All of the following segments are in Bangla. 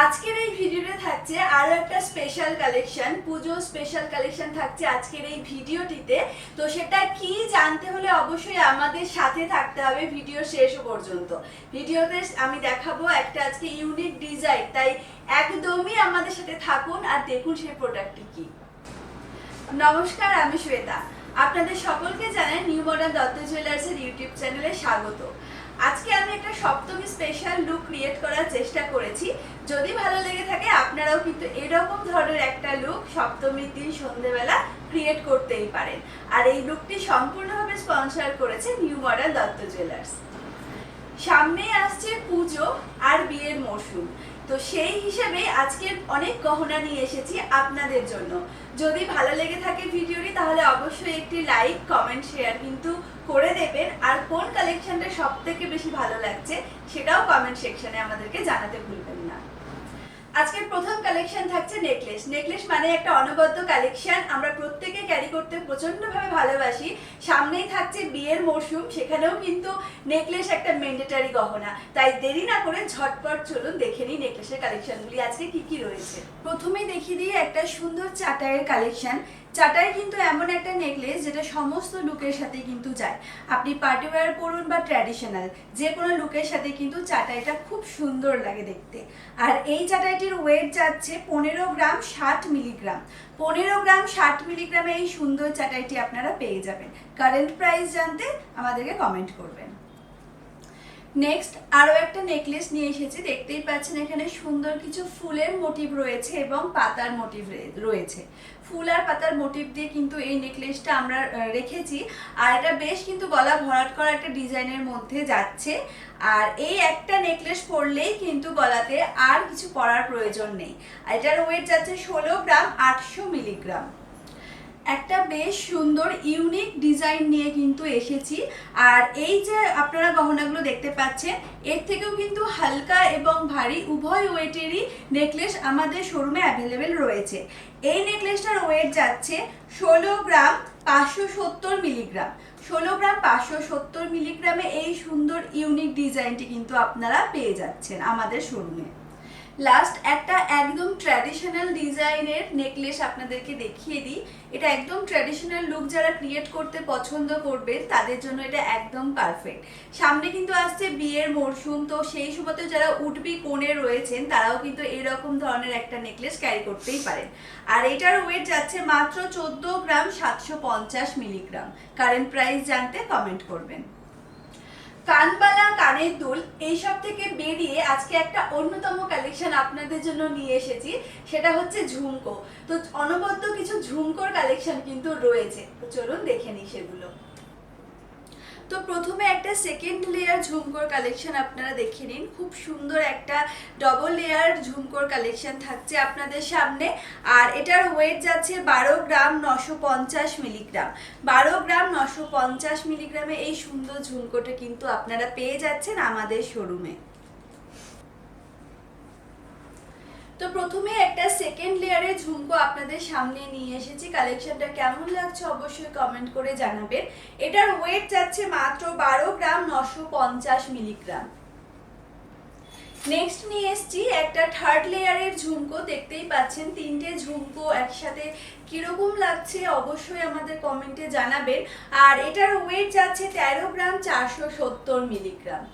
আজকের এই ভিডিওতে থাকছে আরও একটা special collection Puja special collection থাকছে আজকের এই ভিডিওটিতে। তো সেটা কি জানতে হলে অবশ্যই আমাদের সাথে থাকতে হবে ভিডিও শেষ পর্যন্ত। ভিডিওতে আমি দেখাবো একটা আজকে ইউনিক ডিজাইন তাই একদমই আমাদের সাথে থাকুন আর দেখুন সেই প্রোডাক্টটি কি। নমস্কার, আমি শ্বেতা। আপনাদের সকলকে জানাই নিউ মডার্ন দত্ত জুয়েলার্সের ইউটিউব চ্যানেলে স্বাগত। আজকে আমি একটা সপ্তমী স্পেশাল লুক ক্রিয়েট করার চেষ্টা করেছি। যদি ভালো লেগে থাকে, আপনারাও কিন্তু এরকম ধরনের একটা লুক সপ্তমীর দিন সন্ধেবেলা ক্রিয়েট করতেই পারেন। আর এই লুকটি সম্পূর্ণভাবে স্পন্সর করেছে নিউ মডার্ন দত্ত জুয়েলার্স সামনেই আসছে পুজো আর বিয়ের মরশুম। তো সেই হিসেবে আজকে অনেক গহনা নিয়ে এসেছি আপনাদের জন্য। যদি ভালো লেগে থাকে ভিডিওটি, তাহলে অবশ্যই একটি লাইক, কমেন্ট, শেয়ার কিন্তু করে দেবেন। আর কোন কালেকশনটা সব থেকে বেশি ভালো লাগছে, সেটাও কমেন্ট সেকশনে আমাদেরকে জানাতে ভুলবেন আজকের প্রথম কালেকশন থাকছে নেকলেস নেকলেস মানে একটা অনবদ্য কালেকশন আমরা প্রত্যেকে ক্যারি করতে প্রচন্ডভাবে ভালোবাসি। সামনেই থাকছে বিয়ের মরশুম, সেখানেও কিন্তু নেকলেস একটা ম্যান্ডেটারি গহনা। তাই দেরি না করে ঝটপট চলুন দেখে নিই নেকলেসের কালেকশনগুলি আজকে কি কি রয়েছে? প্রথমে দেখিয়ে দিই একটা সুন্দর চাটায়ের কালেকশন চাটাই কিন্তু এমন একটা নেকলেস যেটা সমস্ত লুকের সাথে কিন্তু যায়। আপনি পার্টি ওয়্যার পরুন বা ট্র্যাডিশনাল যে কোনো লুকের সাথে কিন্তু চাটাইটা খুব সুন্দর লাগে দেখতে। আর এই চাটাইটির ওয়েট যাচ্ছে পনেরো গ্রাম ষাট মিলিগ্রাম পনেরো গ্রাম ষাট মিলিগ্রামে এই সুন্দর চাটাইটি আপনারা পেয়ে যাবেন। কারেন্ট প্রাইস জানতে আমাদেরকে কমেন্ট করবেন। নেক্সট আরও একটা নেকলেস নিয়ে এসেছি। দেখতেই পাচ্ছেন এখানে সুন্দর কিছু ফুলের মোটিভ রয়েছে এবং পাতার মোটিভ রয়েছে। ফুল আর পাতার মোটিভ দিয়ে কিন্তু এই নেকলেসটা আমরা রেখেছি। আর এটা বেশ কিন্তু গলা ভরাট করা একটা ডিজাইনের মধ্যে যাচ্ছে। আর এই একটা নেকলেস পরলেই কিন্তু গলাতে আর কিছু পরার প্রয়োজন নেই। এটার ওয়েট যাচ্ছে ষোলো গ্রাম আটশো মিলিগ্রাম। একটা বেশ সুন্দর ইউনিক ডিজাইন নিয়ে কিন্তু এসেছি। আর এই যে আপনারা গহনাগুলো দেখতে পাচ্ছেন, এর থেকেও কিন্তু হালকা এবং ভারী উভয় ওয়েটেরই নেকলেস আমাদের শোরুমে অ্যাভেলেবেল রয়েছে। এই নেকলেসটার ওয়েট যাচ্ছে ষোলো গ্রাম পাঁচশো সত্তর মিলিগ্রাম ষোলো গ্রাম পাঁচশো সত্তর মিলিগ্রামে এই সুন্দর ইউনিক ডিজাইনটি কিন্তু আপনারা পেয়ে যাচ্ছেন আমাদের শোরুমে লাস্ট একটা একদম ট্র্যাডিশনাল ডিজাইনের নেকলেস আপনাদেরকে দেখিয়ে দিই। এটা একদম ট্র্যাডিশনাল লুক যারা ক্রিয়েট করতে পছন্দ করবেন, তাদের জন্য এটা একদম পারফেক্ট সামনে কিন্তু আসছে বিয়ের মরশুম তো সেই সময়তে যারা উঠবি কোণে রয়েছেন, তারাও কিন্তু এরকম ধরনের একটা নেকলেস ক্যারি করতেই পারেন। আর এটার ওয়েট যাচ্ছে মাত্র চোদ্দ গ্রাম সাতশো পঞ্চাশ মিলিগ্রাম। কারেন্ট প্রাইস জানতে কমেন্ট করবেন। কানবালা, কানের দুল এইসব থেকে বেরিয়ে আজকে একটা অন্যতম কালেকশন আপনাদের জন্য নিয়ে এসেছি। সেটা হচ্ছে ঝুমকো। তো অনবদ্য কিছু ঝুমকোর কালেকশন কিন্তু রয়েছে। তো চলুন দেখে নিই সেগুলো। তো প্রথমে একটা সেকেন্ড লেয়ার ঝুমকোর কালেকশন আপনারা দেখে নিন। খুব সুন্দর একটা ডবল লেয়ার ঝুমকোর কালেকশন থাকছে আপনাদের সামনে। আর এটার ওয়েট যাচ্ছে বারো গ্রাম নশো পঞ্চাশ মিলিগ্রাম। বারো গ্রাম নশো পঞ্চাশ মিলিগ্রামে এই সুন্দর ঝুমকোটা কিন্তু আপনারা পেয়ে যাচ্ছেন আমাদের শোরুমে তো প্রথমে একটা সেকেন্ড লেয়ারের ঝুমকো আপনাদের সামনে নিয়ে এসেছি। কালেকশনটা কেমন লাগছে অবশ্যই কমেন্ট করে জানাবেন। এটার ওয়েট যাচ্ছে মাত্র বারো গ্রাম নশো পঞ্চাশ মিলিগ্রাম নেক্সট নিয়ে এসেছি একটা থার্ড লেয়ারের ঝুমকো। দেখতেই পাচ্ছেন, তিনটে ঝুমকো একসাথে কীরকম লাগছে অবশ্যই আমাদের কমেন্টে জানাবেন। আর এটার ওয়েট যাচ্ছে তেরো গ্রাম চারশো সত্তর মিলিগ্রাম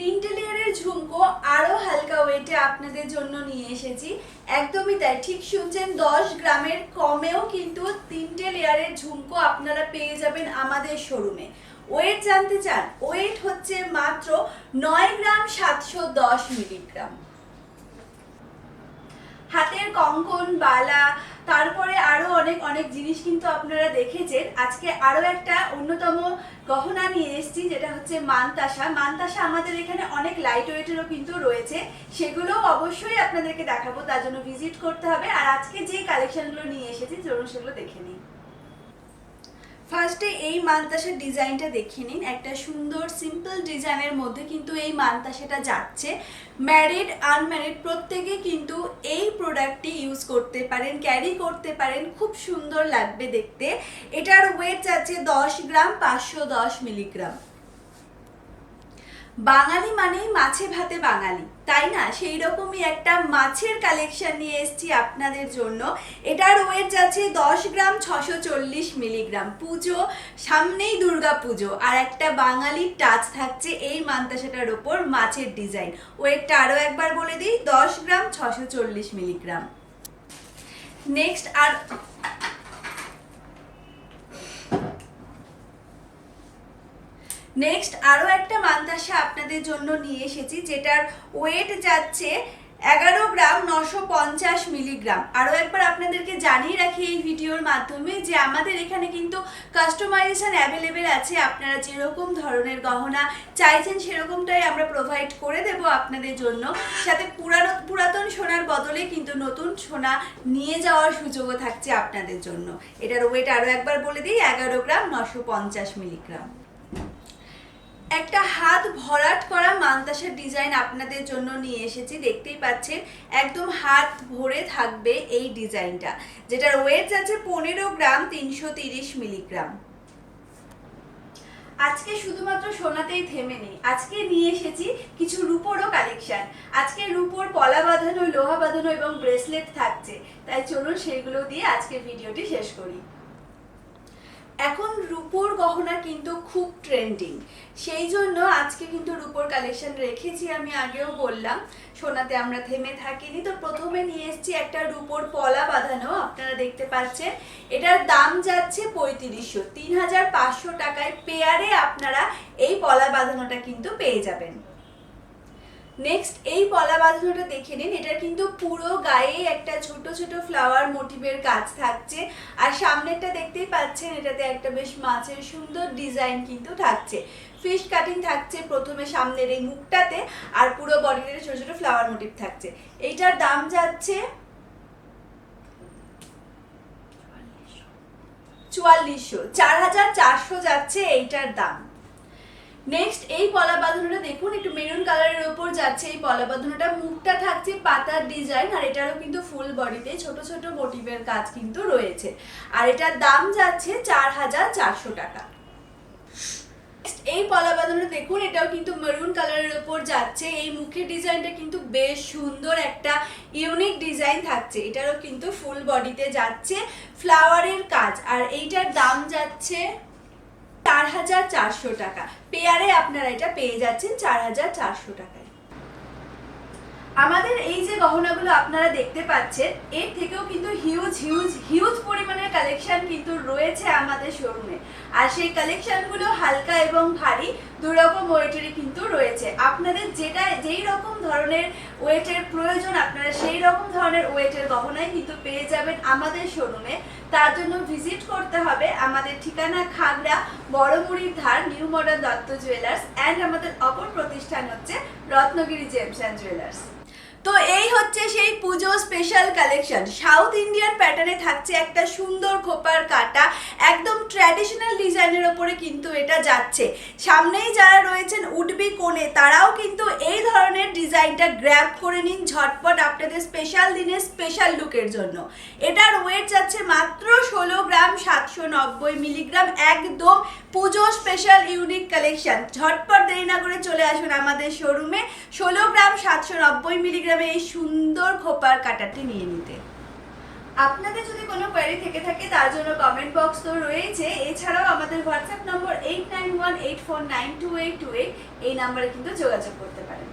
তিনটে লেয়ারের ঝুমকো আরও হালকা ওয়েটে আপনাদের জন্য নিয়ে এসেছি। একদমই তাই, ঠিক শুনছেন, দশ গ্রামের কমেও কিন্তু তিনটে লেয়ারের ঝুমকো আপনারা পেয়ে যাবেন আমাদের শোরুমে। ওয়েট জানতে চান ওয়েট হচ্ছে মাত্র নয় গ্রাম সাতশো দশ মিলিগ্রাম। হাতের কঙ্কন, বালা, তারপরে আরও অনেক অনেক জিনিস কিন্তু আপনারা দেখেছেন। আজকে আরও একটা অন্যতম গহনা নিয়ে এসেছি, যেটা হচ্ছে মানতাসা মানতাসা আমাদের এখানে অনেক লাইট ওয়েটেরও কিন্তু রয়েছে। সেগুলোও অবশ্যই আপনাদেরকে দেখাবো, তার জন্য ভিজিট করতে হবে। আর আজকে যে কালেকশনগুলো নিয়ে এসেছি, চলুন সেগুলো দেখে নিই। ফার্স্টে এই মানতাসার ডিজাইনটা দেখে নিন। একটা সুন্দর সিম্পল ডিজাইনের মধ্যে কিন্তু এই মানতাসাটা যাচ্ছে। ম্যারিড আনম্যারিড প্রত্যেকে কিন্তু এই প্রোডাক্টটি ইউজ করতে পারেন ক্যারি করতে পারেন। খুব সুন্দর লাগবে দেখতে। এটার ওয়েট যাচ্ছে দশ গ্রাম, পাঁচশো দশ মিলিগ্রাম। বাঙালি মানেই মাছে ভাতে বাঙালি, তাই না? সেই রকমই একটা মাছের কালেকশন নিয়ে এসেছি আপনাদের জন্য। এটার ওয়েট যাচ্ছে দশ গ্রাম ছশো চল্লিশ মিলিগ্রাম পুজো, সামনেই দুর্গা পুজো, আর একটা বাঙালির টাচ থাকছে এই মান্তাসাটার ওপর মাছের ডিজাইন ওয়েটটা আরও একবার বলে দিই, দশ গ্রাম ছশো চল্লিশ মিলিগ্রাম নেক্সট আর নেক্সট আরও একটা মান্তাসা আপনাদের জন্য নিয়ে এসেছি, যেটার ওয়েট যাচ্ছে এগারো গ্রাম নশো পঞ্চাশ মিলিগ্রাম আরও একবার আপনাদেরকে জানিয়ে রাখি এই ভিডিওর মাধ্যমে যে আমাদের এখানে কিন্তু কাস্টমাইজেশন অ্যাভেলেবেল আছে। আপনারা যেরকম ধরনের গহনা চাইছেন সেরকমটাই আমরা প্রোভাইড করে দেব আপনাদের জন্য। সাথে পুরানো পুরাতন সোনার বদলে কিন্তু নতুন সোনা নিয়ে যাওয়ার সুযোগও থাকছে আপনাদের জন্য। এটার ওয়েট আরও একবার বলে দিই, এগারো গ্রাম নশো পঞ্চাশ মিলিগ্রাম হাত ভরাট করা মান্তাসার ডিজাইন আপনাদের জন্য নিয়ে এসেছি। দেখতেই পাচ্ছেন, একদম হাত ভরে থাকবে এই ডিজাইনটা যেটার ওয়েট আছে পনেরো গ্রাম তিনশো মিলিগ্রাম। আজকে শুধুমাত্র সোনাতেই থেমে নেই। আজকে নিয়ে এসেছি কিছু রূপোরও কালেকশন আজকে রূপোর পলা বাঁধানো, লোহা বাঁধানো এবং ব্রেসলেট থাকছে। তাই চলুন সেগুলো দিয়ে আজকে ভিডিওটি শেষ করি। এখন রূপোর গহনা কিন্তু খুব ট্রেন্ডিং সেই জন্য আজকে কিন্তু রূপোর কালেকশন রেখেছি আমি আগেও বললাম, সোনাতে আমরা থেমে থাকিনি। তো প্রথমে নিয়ে এসেছি একটা রূপোর পলা বাঁধানো, আপনারা দেখতে পাচ্ছেন। এটার দাম যাচ্ছে পঁয়ত্রিশশো। তিন হাজার পাঁচশো টাকায় পেয়ারে আপনারা এই পলা বাঁধানোটা কিন্তু পেয়ে যাবেন। নেক্সট এই পলা বাঁধানোটা দেখে নিন। এটার কিন্তু পুরো গায়ে একটা ছোট ছোট ফ্লাওয়ার মোটিভের কাজ থাকছে। আর সামনেরটা দেখতেই পাচ্ছেন, এটাতে একটা বেশ মাছের সুন্দর ডিজাইন কিন্তু থাকছে। ফিশ কাটিং থাকছে প্রথমে সামনের এই মুখটাতে, আর পুরো বডিতে ছোট ছোট ফ্লাওয়ার মোটিভ থাকছে। এইটার দাম যাচ্ছে চুয়াল্লিশশো। চার হাজার চারশো যাচ্ছে এইটার দাম। নেক্সট এই পলা বাঁধানোটা দেখুন, একটু মেরুন কালারের ওপর যাচ্ছে এই পলা বাঁধানোটা। মুখটা থাকছে পাতার ডিজাইন আর এটারও কিন্তু ফুল বডিতে ছোট ছোট মোটিভের কাজ কিন্তু রয়েছে। আর এটার দাম যাচ্ছে চার হাজার চারশো টাকা। এই পলা বাঁধানোটা দেখুন, এটাও কিন্তু মেরুন কালারের ওপর যাচ্ছে। এই মুখের ডিজাইনটা কিন্তু বেশ সুন্দর একটা ইউনিক ডিজাইন থাকছে। এটারও কিন্তু ফুল বডিতে যাচ্ছে। ফ্লাওয়ারের কাজ, আর এইটার দাম যাচ্ছে চার হাজার চারশো টাকা। পেয়ারে আপনারা এটা পেয়ে যাচ্ছেন চার হাজার চারশো টাকায়। আমাদের এই যে গহনাগুলো আপনারা দেখতে পাচ্ছেন, এর থেকেও কিন্তু হিউজ হিউজ হিউজ পরিমাণের কালেকশন কিন্তু রয়েছে আমাদের শোরুমে আর সেই কালেকশনগুলো হালকা এবং ভারী দুরকম ওয়েটেরই কিন্তু রয়েছে। আপনাদের যেটা, যেই রকম ধরনের ওয়েটের প্রয়োজন আপনারা সেই রকম ধরনের ওয়েটের গহনাই কিন্তু পেয়ে যাবেন আমাদের শোরুমে তার জন্য ভিজিট করতে হবে আমাদের ঠিকানা খাগড়া, বড়মুড়ির ধার new modern Dutta jewellers and আমাদের অপর প্রতিষ্ঠান হচ্ছে রত্নগিরি জেমস অ্যান্ড জুয়েলার্স। তো এই হচ্ছে সেই পুজো স্পেশাল কালেকশন সাউথ ইন্ডিয়ান প্যাটার্নে থাকছে একটা সুন্দর খোপার কাটা, একদম ট্র্যাডিশনাল ডিজাইনের ওপরে কিন্তু এটা যাচ্ছে। সামনেই যারা রয়েছেন উডবি কোণে, তারাও কিন্তু এই ধরনের ডিজাইনটা গ্র্যাব করে নিন ঝটপট আপনাদের স্পেশাল দিনের স্পেশাল লুকের জন্য। এটার ওয়েট যাচ্ছে মাত্র ষোলো গ্রাম সাতশো নব্বই মিলিগ্রাম একদম পুজো স্পেশাল ইউনিক কালেকশন ঝটপট দেরি না করে চলে আসুন আমাদের শোরুমে ষোলো গ্রাম সাতশো নব্বই মিলিগ্রামে এই সুন্দর খোপার কাটারটি নিয়ে নিতে। আপনাদের যদি কোনো কোয়ারি থেকে থাকে, তার জন্য কমেন্ট বক্স তো রয়েছে। এছাড়াও আমাদের WhatsApp number eight nine one eight four nine two eight two eight এই নাম্বারে কিন্তু যোগাযোগ করতে পারেন।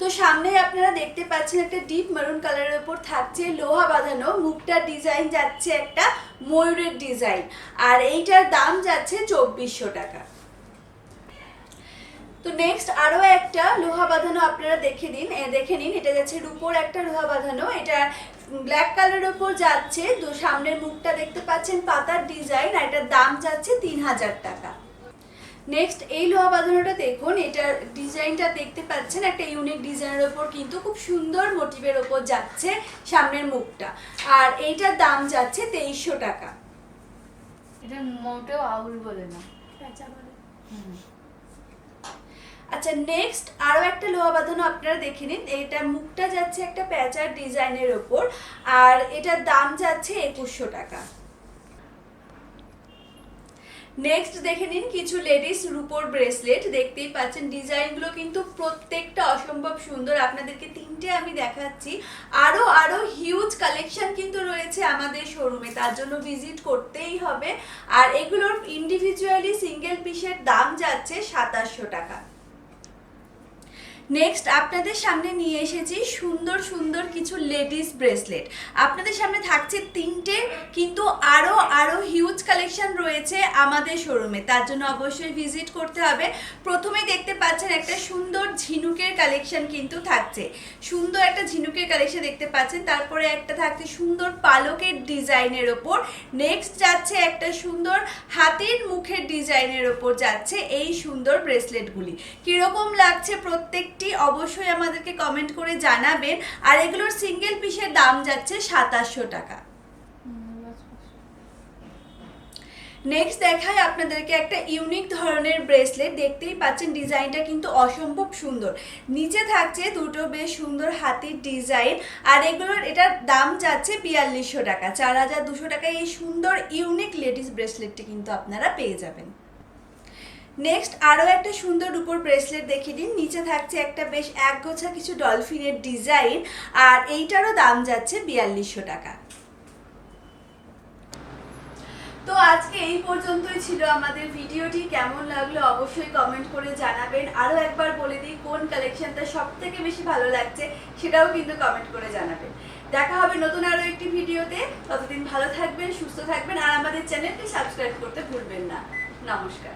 তো সামনে আপনারা দেখতে পাচ্ছেন একটা ডিপ মেরুন কালারের উপর থাকছে লোহা বাঁধানো মুখটার ডিজাইন যাচ্ছে একটা ময়ূরের ডিজাইন আর এইটার দাম যাচ্ছে চব্বিশশো টাকা। তো নেক্সট আরও একটা লোহা বাঁধানো আপনারা দেখে নিন এ দেখে নিন এটা যাচ্ছে রুপোর একটা লোহা বাঁধানো এটা ব্ল্যাক কালারের উপর যাচ্ছে তো সামনের মুখটা দেখতে পাচ্ছেন পাতার ডিজাইন আর এটার দাম যাচ্ছে তিন হাজার টাকা। নেক্সট এই লোহা বাঁধানোটা দেখুন এটার ডিজাইনটা দেখতে পাচ্ছেন একটা ইউনিক ডিজাইনের ওপর কিন্তু খুব সুন্দর মোটিভের ওপর যাচ্ছে সামনের মুখটা। আর এইটার দাম যাচ্ছে তেইশশো টাকা। এটা মোটেও আউল বলে না। আচ্ছা নেক্সট আরও একটা লোহা বাঁধানো আপনারা দেখে নিন। এটা মুখটা যাচ্ছে একটা প্যাচার ডিজাইনের ওপর, আর এটার দাম যাচ্ছে একুশশো টাকা। নেক্সট দেখে নিন কিছু লেডিস রুপোর ব্রেসলেট দেখতেই পাচ্ছেন ডিজাইনগুলো কিন্তু প্রত্যেকটা অসম্ভব সুন্দর। আপনাদেরকে তিনটে আমি দেখাচ্ছি। আরও আরও হিউজ কালেকশন কিন্তু রয়েছে আমাদের শোরুমে তার জন্য ভিজিট করতেই হবে। আর এগুলোর ইন্ডিভিজুয়ালি সিঙ্গেল পিসের দাম যাচ্ছে সাতাশশো টাকা। নেক্সট আপনাদের সামনে নিয়ে এসেছি সুন্দর সুন্দর কিছু লেডিস ব্রেসলেট। আপনাদের সামনে থাকছে তিনটে, কিন্তু আরও আরও হিউজ কালেকশন রয়েছে আমাদের শোরুমে তার জন্য অবশ্যই ভিজিট করতে হবে। প্রথমেই দেখতে পাচ্ছেন একটা সুন্দর ঝিনুকের কালেকশন কিন্তু থাকছে। সুন্দর একটা ঝিনুকের কালেকশন দেখতে পাচ্ছেন। তারপরে একটা থাকছে সুন্দর পালকের ডিজাইনের ওপর। নেক্সট যাচ্ছে একটা সুন্দর হাতির মুখের ডিজাইনের ওপর যাচ্ছে এই সুন্দর ব্রেসলেটগুলি। কীরকম লাগছে প্রত্যেকটি অবশ্যই আমাদেরকে কমেন্ট করে জানাবেন। আর এগুলোর সিঙ্গেল পিসের দাম যাচ্ছে সাতাশশো টাকা। নেক্সট দেখায় আপনাদেরকে একটা ইউনিক ধরনের ব্রেসলেট দেখতেই পাচ্ছেন ডিজাইনটা কিন্তু অসম্ভব সুন্দর। নিচে থাকছে দুটো বেশ সুন্দর হাতির ডিজাইন। আর এগুলোর, এটার দাম যাচ্ছে বিয়াল্লিশশো টাকা। চার হাজার দুশো টাকায় এই সুন্দর ইউনিক লেডিস ব্রেসলেটটি কিন্তু আপনারা পেয়ে যাবেন। নেক্সট আরও একটা সুন্দর উপর ব্রেসলেট দেখে দিন। নিচে থাকছে একটা বেশ একগোছা কিছু ডলফিনের ডিজাইন আর এইটারও দাম যাচ্ছে বিয়াল্লিশশো টাকা। তো আজকে এই পর্যন্তই ছিল আমাদের ভিডিওটি। কেমন লাগল অবশ্যই কমেন্ট করে জানাবেন। আরও একবার বলে দিই, কোন কালেকশনটা সব থেকে বেশি ভালো লাগছে সেটাও কিন্তু কমেন্ট করে জানাবেন। দেখা হবে নতুন আরও একটি ভিডিওতে। ততদিন ভালো থাকবেন, সুস্থ থাকবেন, আর আমাদের চ্যানেলটি সাবস্ক্রাইব করতে ভুলবেন না। নমস্কার।